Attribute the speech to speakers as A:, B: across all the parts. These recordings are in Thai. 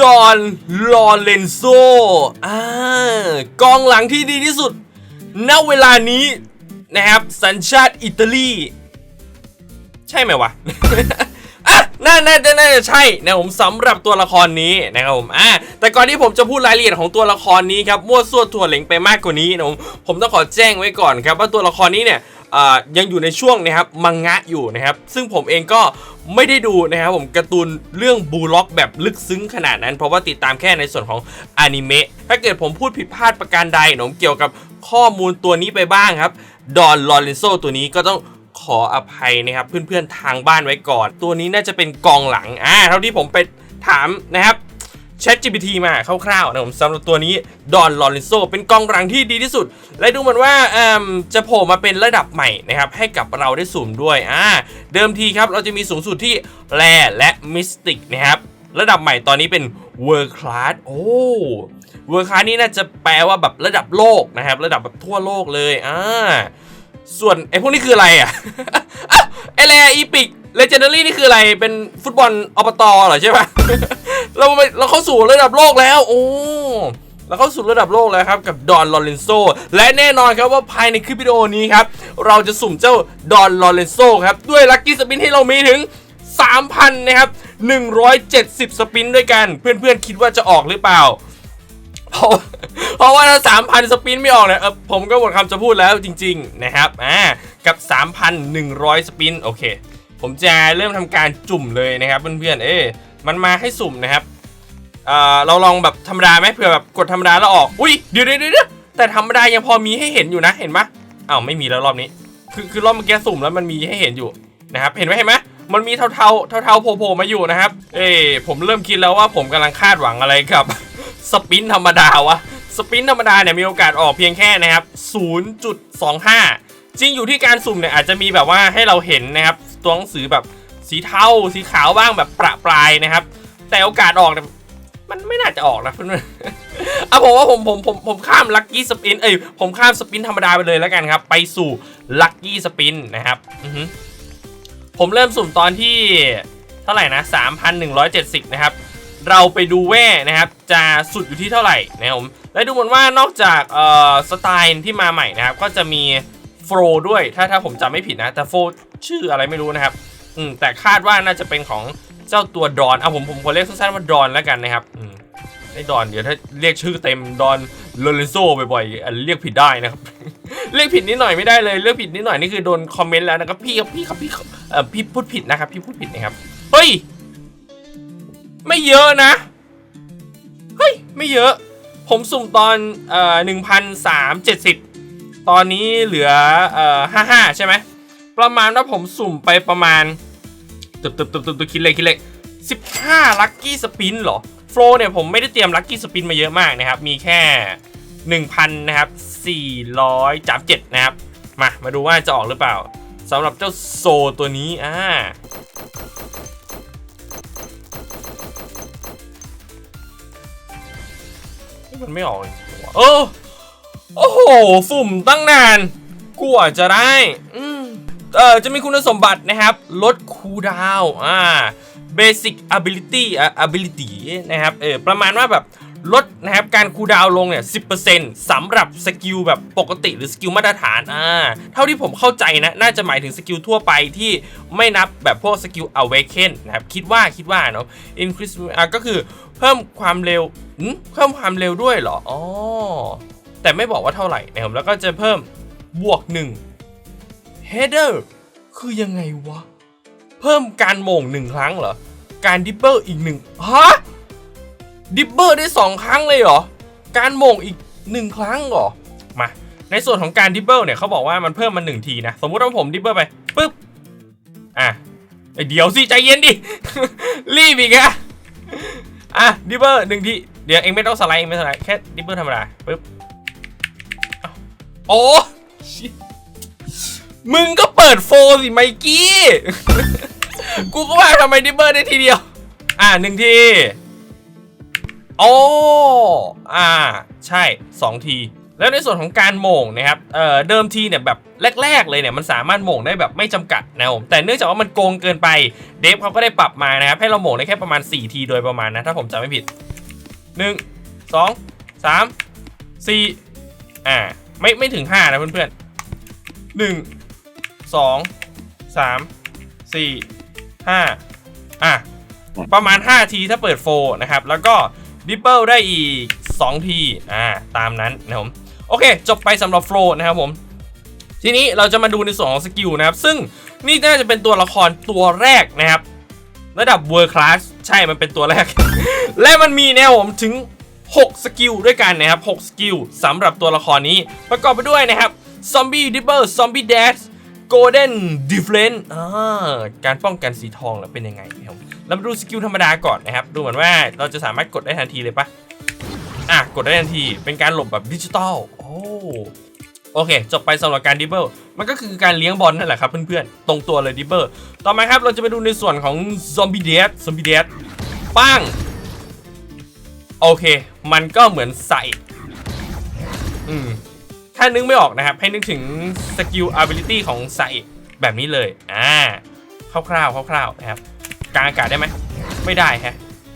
A: ดอนลอเรนโซอ่ากองหลังที่ดีที่สุด ณ เวลานี้นะครับสัญชาติอิตาลี ใช่ไหมวะอะน่าน่าน่าน่าจะใช่นะผมสำหรับตัวละครนี้นะครับผมอะแต่ก่อนที่ผมจะพูดรายละเอียดของตัวละครนี้ครับมั่วซั่วถั่วเหลงไปมากกว่านี้นะผมผมต้องขอแจ้งไว้ก่อนครับว่าตัวละครนี้เนี่ย ยังอยู่ในช่วงนะครับมังงะอยู่นะครับ ซึ่งผมเองก็ไม่ได้ดูนะครับผมการ์ตูนเรื่องบูล็อกแบบลึกซึ้งขนาดนั้น เพราะว่าติดตามแค่ในส่วนของอนิเมะถ้าเกิดผมพูดผิดพลาดประการใดนะผมเกี่ยวกับข้อมูลตัวนี้ไปบ้างครับดอนลอเรนโซตัวนี้ก็ต้องขออภัยนะครับเพื่อนๆทางบ้านไว้ก่อน ตัวนี้น่าจะเป็นกองหลังอ่าเท่าที่ผมไปถามนะครับ ChatGPT มาคร่าวๆนะผมสำหรับตัวนี้ดอนลอเรนโซเป็นกองหลังที่ดีที่สุด และดูเหมือนว่าจะโผล่มาเป็นระดับใหม่นะครับให้กับเราได้สุ่มด้วยอ่าเดิมทีครับเราจะมีสูงสุดที่แรและมิสติกนะครับระดับใหม่ตอนนี้เป็น World Class โอ้เวอร์คลาสนี่น่าจะแปลว่าแบบระดับโลกนะครับ ระดับแบบทั่วโลกเลยอ่าส่วนไอ้พวกนี้คืออะไรอะไอแรอีพิก เลเจนดารี่นี่คืออะไร เป็นฟุตบอลอบตเหรอใช่ปะเราไปเราเข้าสู่ระดับโลกแล้ว โอ้เราเข้าสู่ระดับโลกแล้วครับ กับดอนลอเรนโซและแน่นอนครับว่าภายในคลิปวิดีโอนี้ครับ เราจะสุ่มเจ้าดอนลอเรนโซครับ ด้วยลัคกี้สปินที่เรามีถึง 3,000 นะครับ 170 สปินด้วยกัน เพื่อนๆ คิดว่าจะออกหรือเปล่า เพราะเพราะว่าถ้าสามพันสปินไม่ออกเนี่ยเออผมก็หมดคำจะพูดแล้วจริง ๆ นะครับอ่ากับ 3,100 สปินโอเค ผมจะเริ่มทำการจุ่มเลยนะครับเพื่อนๆ เอ๊ะมันมาให้สุ่มนะครับเราลองแบบธรรมดาไหมเผื่อแบบกดธรรมดาแล้วออก อุ้ยเดี๋ยวเดี๋ยวเดแต่ธรรมดายังพอมีให้เห็นอยู่นะเห็นปะอ้าวไม่มีแล้วรอบนี้ คือคือรอบเมื่อกี้สุ่มแล้วมันมีให้เห็นอยู่นะครับ เห็นไหมเห็นไหมมันมีเทาเทาเทาเทาๆโผล่ๆมาอยู่นะครับ เอ้ผมเริ่มคิดแล้วว่าผมกำลังคาดหวังอะไรกับสปินธรรมดาวะสปินธรรมดาเนี่ยมีโอกาสออกเพียงแค่นะครับ 0.25 จริงอยู่ที่การสุ่มเนี่ยอาจจะมีแบบว่าให้เราเห็นนะครับ ตัวหนังสือแบบสีเทาสีขาวบ้างแบบประปรายนะครับ แต่โอกาสออกเนี่ยมันไม่น่าจะออกนะเพื่อนๆเอาผมว่าผมผมผมผมข้ามลัคกี้สปินเอ้ยผมข้ามสปินธรรมดาไปเลยแล้วกันครับ ไปสู่ลัคกี้สปินนะครับผมเริ่มสุ่มตอนที่เท่าไหร่นะ 3,170 นะครับ เราไปดูแว่นะครับ จะสุดอยู่ที่เท่าไหร่นะครับผมและดูเหมือนว่านอกจากเอ่อสไตล์ที่มาใหม่นะครับ ก็จะมีโฟลด้วยถ้าถ้าผมจำไม่ผิดนะ แต่โฟ ชื่ออะไรไม่รู้นะครับ อืมแต่คาดว่าน่าจะเป็นของเจ้าตัวดอนเอาผมผมขอเรียกสั้นๆว่าดอนแล้วกันนะครับ อืมไอ้ดอนเดี๋ยวถ้าเรียกชื่อเต็มดอนโลเรนโซบ่อยๆเรียกผิดได้นะครับ เรียกผิดนิดหน่อยไม่ได้เลยเรียกผิดนิดหน่อยนี่คือโดนคอมเมนต์แล้วนะครับพี่ครับพี่ครับพี่ครับเอ่อพี่พูดผิดนะครับ พี่พูดผิดนะครับเฮ้ยไม่เยอะนะเฮ้ยไม่เยอะ ผมสุ่มตอนเอ่อหนึ่งพันสามเจ็ดสิบตอนนี้เหลือเอ่อห้าห้าใช่ไหม ประมาณว่าผมสุ่มไปประมาณตึบตึบตึบตึบคิดเลยคิดเลยสิบห้าลัคกี้สปินเหรอโฟลเนี่ยผมไม่ได้เตรียมลัคกี้สปินมาเยอะมากนะครับ มีแค่หนึ่งพันนะครับสี่ร้อยจามเจ็ดนะครับ มา มาดูว่าจะออกหรือเปล่าสำหรับเจ้าโซตัวนี้อ่ามันไม่ออกเลยเออโอ้โห สุ่มตั้งนานกว่าจะได้ อื เออจะมีคุณสมบัตินะครับ ลดคูลดาวอ่า basic ability อ่ ability นะครับเออประมาณว่าแบบลดนะครับการคูลดาวลงเนี่ย10%สำหรับสกิลแบบปกติหรือสกิลมาตรฐานอ่าเท่าที่ผมเข้าใจนะ น่าจะหมายถึงสกิลทั่วไปที่ไม่นับแบบพวกสกิล awaken นะครับ คิดว่าคิดว่าเนาะ increase อะก็คือเพิ่มความเร็วเพิ่มความเร็วด้วยเหรออ๋อแต่ไม่บอกว่าเท่าไหร่นะครับแล้วก็จะเพิ่มบวก 1 header คือยังไงวะ เพิ่มการโมงหนึ่งครั้งเหรอ การดิปเปอร์อีกหนึ่งฮะ ดิปเปอร์ได้สองครั้งเลยเหรอ การโมงอีกหนึ่งครั้งเหรอ มา ในส่วนของการดิปเปอร์เนี่ยเขาบอกว่ามันเพิ่มมาหนึ่งทีนะ สมมุติว่าผมดิปเปอร์ไปปุ๊บ อะเดี๋ยวสิใจเย็นดิ รีบอีกอะอะดิปเปอร์หนึ่งที เดี๋ยวเองไม่ต้องสไลด์เองไม่สไลด์แค่ดิปเปอร์ธรรมดาปุ๊บอ้าโอ้ มึงก็เปิดโฟสิไมกี้ กูก็ว่าทำไมดิเปอร์ได้ทีเดียว อะหนึ่งที โอ้อ่า ใช่สองที แล้วในส่วนของการโหม่งนะครับ เอ่อ เดิมทีเนี่ยแบบแรก ๆ เลยเนี่ยมันสามารถโหม่งได้แบบไม่จำกัดนะผมแต่เนื่องจากว่ามันโกงเกินไป เดฟเขาก็ได้ปรับมานะครับ ให้เราโหม่งได้แค่ประมาณ 4 ทีโดยประมาณนะ ถ้าผมจำไม่ผิด 1 2 3 4 อ่า ไม่ไม่ถึง 5 นะเพื่อนๆหนึ่ง สองสามสี่ห้าอะ ประมาณ 5 ทีถ้าเปิดโฟนะครับ แล้วก็ดิปเปิลได้อีก 2 ที อ่า ตามนั้นนะครับผมโอเค จบไปสำหรับโฟนะครับผม ทีนี้เราจะมาดูในส่วนของสกิลนะครับ ซึ่งนี่น่าจะเป็นตัวละครตัวแรกนะครับ ระดับ World Class ใช่มันเป็นตัวแรก และมันมีนะครับผมถึง 6 สกิลด้วยกันนะครับ 6 สกิลสำหรับตัวละครนี้ ประกอบไปด้วยนะครับ Zombie Dipper Zombie Dash Golden Defense อ่ากลเด้นดีฟเลนการป้องกันสีทองแล้วเป็นยังไงครับเรามาดูสกิลธรรมดาก่อนนะครับ ดูเหมือนว่าเราจะสามารถกดได้ทันทีเลยปะอะ กดได้ทันทีเป็นการหลบแบบดิจิตอลโอ้โอเค จบไปสำหรับการดิเบิลมันก็คือการเลี้ยงบอลนั่นแหละครับเพื่อนๆ ตรงตัวเลยดิเบิลต่อมาครับเราจะไปดูในส่วนของซอมบี้เดสซอมบี้เดสป้งโอเค มันก็เหมือนใส่อืม ถ้านึกไม่ออกนะครับ ให้นึกถึงสกิล ability ของใส่แบบนี้เลยอ่าคร่าวๆคร่าวๆนะครับกลางอากาศได้ไหมไม่ได้แฮะ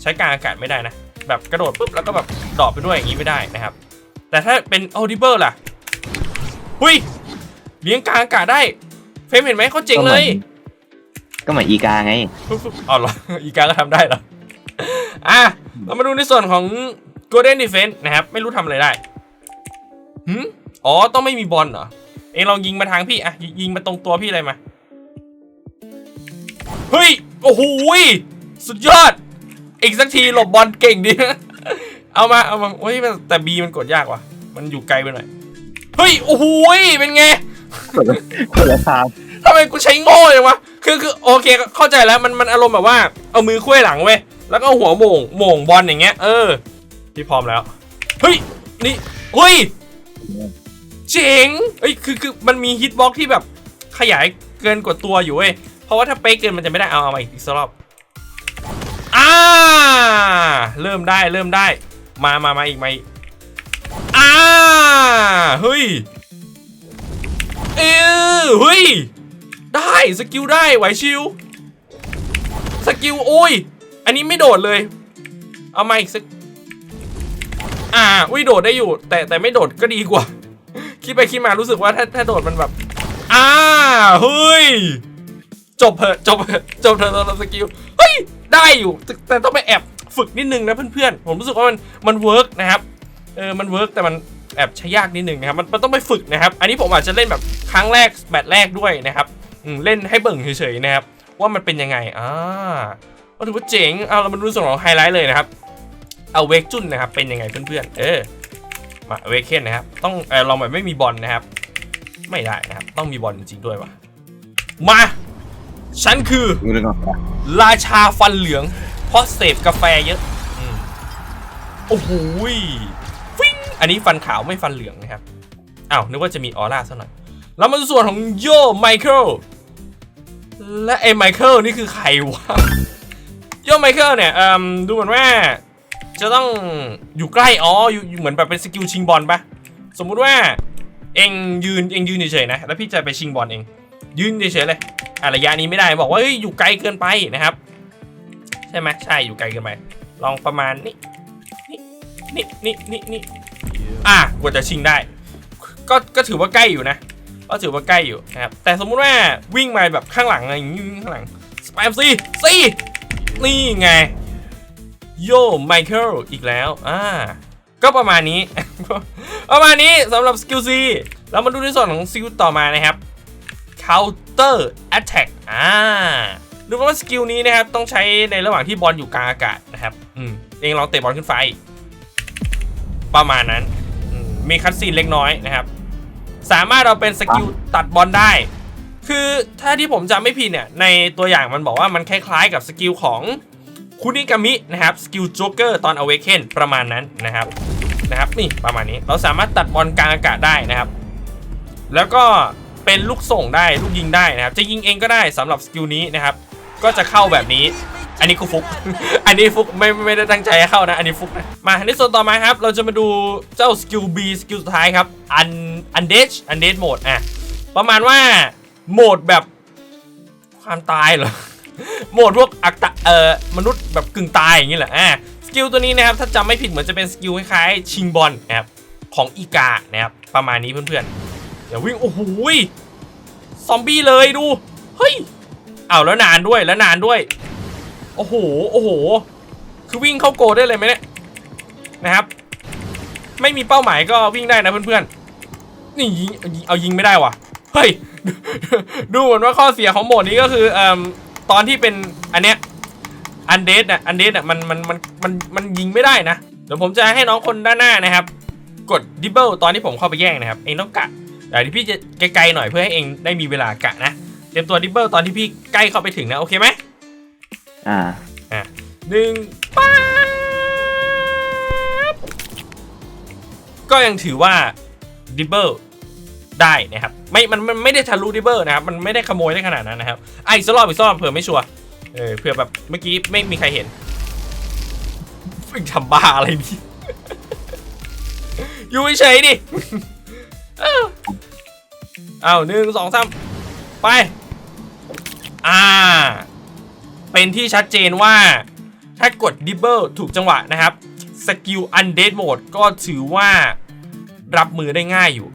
A: ใช้กลางอากาศไม่ได้นะ แบบกระโดดปุ๊บแล้วก็แบบดรอปไปด้วยอย่างนี้ไม่ได้นะครับ แต่ถ้าเป็น audible ล่ะหุยเลี้ยงกลางอากาศได้ เฟรมเห็นไหมเขาเจ๋งเลย
B: ก็เหมือนอีกาไง
A: ปุ๊บปุ๊บอ๋อเหรออีกาก็ทำได้เหรออะเรามาดูในส่วนของ golden defense นะครับ ไม่รู้ทำอะไรได้หืม อ๋อ ต้องไม่มีบอลเหรอ เองลองยิงมาทางพี่อะยิงยิงมาตรงตัวพี่เลยมา เฮ้ย โอ้โหยสุดยอด อีกสักทีหลบบอลเก่งดิเอามา เอามาโอ้ยแต่บีมันกดยากว่ะ มันอยู่ไกลไปหน่อย เฮ้ย โอ้โหยเป็นไง
B: คนละทาง
A: ทำไมกูใช้โง่จังวะ คือคือโอเคเข้าใจแล้วมันมันอารมณ์แบบว่า เอามือคุ้ยหลังเว้ย แล้วก็เอาหัวโหม่งโหม่งบอลอย่างเงี้ย เออ พี่พร้อมแล้ว เฮ้ย นี่เฮ้ย เจ๋งเอ้ยคือคือมันมีฮิตบ็อกที่แบบขยายเกินกว่าตัวอยู่เว้ย เพราะว่าถ้าเป๊กเกินมันจะไม่ได้เอาเอามาอีกอีกสักรอบอ่าเริ่มได้เริ่มได้ มามามาอีกมาอีกอ่าเฮ้ยเออเฮ้ย ได้สกิลได้ไหวชิวสกิลโอ้ย อันนี้ไม่โดดเลย เอามาอีกสักอ่าอุ้ยโดดได้อยู่ แต่แต่ไม่โดดก็ดีกว่า คิดไปคิดมารู้สึกว่าถ้าถ้าโดดมันแบบอ่าเฮ้ย จบเถอะจบเถอะจบเถอะสำหรับสกิล เฮ้ย ได้อยู่ แต่ต้องไปแอบฝึกนิดนึงนะเพื่อนๆ ผมรู้สึกว่ามันมันเวิร์กนะครับ เออ มันเวิร์กแต่มันแอบใช้ยากนิดนึงนะครับ มันมันต้องไปฝึกนะครับ อันนี้ผมอาจจะเล่นแบบครั้งแรกแมตแรกด้วยนะครับเล่นให้เบิ่งเฉยๆนะครับ ว่ามันเป็นยังไง อ่าก็ถือว่าเจ๋ง เอาเรามาดูส่วนของไฮไลท์เลยนะครับ เอาเวกจุนนะครับ เป็นยังไงเพื่อนๆ เออ มาเวกเคนนะครับ ต้องเออลองแบบไม่มีบอลนะครับ ไม่ได้นะครับ ต้องมีบอลจริงๆด้วยวะมา ฉันคือ
B: ดูเรื่องก่อน
A: ราชาฟันเหลือง เพราะเสพกาแฟเยอะอมโอ้โหยฟิงอันนี้ฟันขาวไม่ฟันเหลืองนะครับอ้าวนึกว่าจะมีออร่าซะหน่อย แล้วมาดูส่วนของโยไมเคิลและไอ้ไมเคิลนี่คือใครวะ โยไมเคิลเนี่ยเอ่มดูเหมือนว่า จะต้องอยู่ใกล้อ๋ออยู่เหมือนแบบเป็นสกิลชิงบอลปะสมมุติว่าเองยืนเองยืนเฉยๆนะแล้วพี่จะไปชิงบอลเอง ยืนเฉยๆเลยอะระยะนี้ไม่ได้บอกว่าเฮ้ยอยู่ไกลเกินไปนะครับ ใช่ไหมใช่อยู่ไกลเกินไปลองประมาณนี้นี่นี่นี่นี่นี่อะกว่าจะชิงได้ ก็ก็ถือว่าใกล้อยู่นะ ก็ถือว่าใกล้อยู่นะครับแต่สมมุติว่าวิ่งมาแบบข้างหลังอะไรอย่างงี้ข้างหลังสปมซีซีนี่ไง โยไมเคิลอีกแล้วอ่าก็ประมาณนี้ ประมาณนี้สำหรับสกิลซีเรามาดูในส่วนของสกิลต่อมานะครับ counter attack อ่าดูว่าสกิลนี้นะครับ ต้องใช้ในระหว่างที่บอลอยู่กลางอากาศนะครับ อืมเองลองเตะบอลขึ้นไฟ ประมาณนั้น มีคัตซีนเล็กน้อยนะครับ สามารถเอาเป็นสกิลตัดบอลได้ คือถ้าที่ผมจำไม่ผิดเนี่ย ในตัวอย่างมันบอกว่ามันคล้ายๆกับสกิลของ คุนิกามินะครับสกิลโจ๊กเกอร์ตอนอเวเคนประมาณนั้นนะครับนะครับนี่ประมาณนี้เราสามารถตัดบอลกลางอากาศได้นะครับ แล้วก็เป็นลูกส่งได้ลูกยิงได้นะครับ จะยิงเองก็ได้สำหรับสกิลนี้นะครับ ก็จะเข้าแบบนี้ อันนี้กูฟุก อันนี้ฟุกไม่ไม่ได้ตั้งใจให้เข้านะ อันนี้ฟุกนะ มาในส่วนต่อมาครับ เราจะมาดูเจ้าสกิล B สกิลสุดท้ายครับอันอันเดชอันเดชโหมดอะประมาณว่าโหมดแบบความตายเหรอ โหมดพวกอักตะเอ่อมนุษย์แบบกึ่งตายอย่างนี้แหละอะสกิลตัวนี้นะครับถ้าจำไม่ผิดเหมือนจะเป็นสกิลคล้ายๆชิงบอลนะครับของอีกานะครับประมาณนี้เพื่อนๆเดี๋ยววิ่งโอ้โหซอมบี้เลยดูเฮ้ยเอาแล้วนานด้วยแล้วนานด้วยโอ้โหโอ้โหคือวิ่งเข้าโกได้เลยไหมเนี่ยนะครับ ไม่มีเป้าหมายก็วิ่งได้นะเพื่อนๆนี่ยิงเอายิงไม่ได้ว่ะเฮ้ยดูเหมือนว่าข้อเสียของโหมดนี้ก็คือเอ่ม ตอนที่เป็นอันเนี้ยอันเดสอะอันเดสอะมันมันมันมันมันยิงไม่ได้นะ เดี๋ยวผมจะให้น้องคนด้านหน้านะครับ กดดิบเบิลตอนที่ผมเข้าไปแย่งนะครับ เองต้องกะเดี๋ยวพี่จะไกลๆหน่อยเพื่อให้เองได้มีเวลากะนะ เตรียมตัวดิบเบิลตอนที่พี่ใกล้เข้าไปถึงนะ โอเคไหม
B: อ่า
A: อะหนึ่งป๊าบก็ยังถือว่าดิบเบิล ได้นะครับไม่มันมันไม่ได้ทะลุดิเบิลนะครับมันไม่ได้ขโมยได้ขนาดนั้นนะครับอ่อีกสักรอบอีกสักรอบเผื่อไม่ชัวร์เออเผื่อแบบเมื่อกี้ไม่มีใครเห็นฟิงทำบ้าอะไรนี่อยู่เฉยดิเอ้าหนึ่งสองสามไป อ่า เป็นที่ชัดเจนว่า ถ้ากดดิเบิลถูกจังหวะนะครับ สกิลอันเดดโหมดก็ถือว่ารับมือได้ง่ายอยู่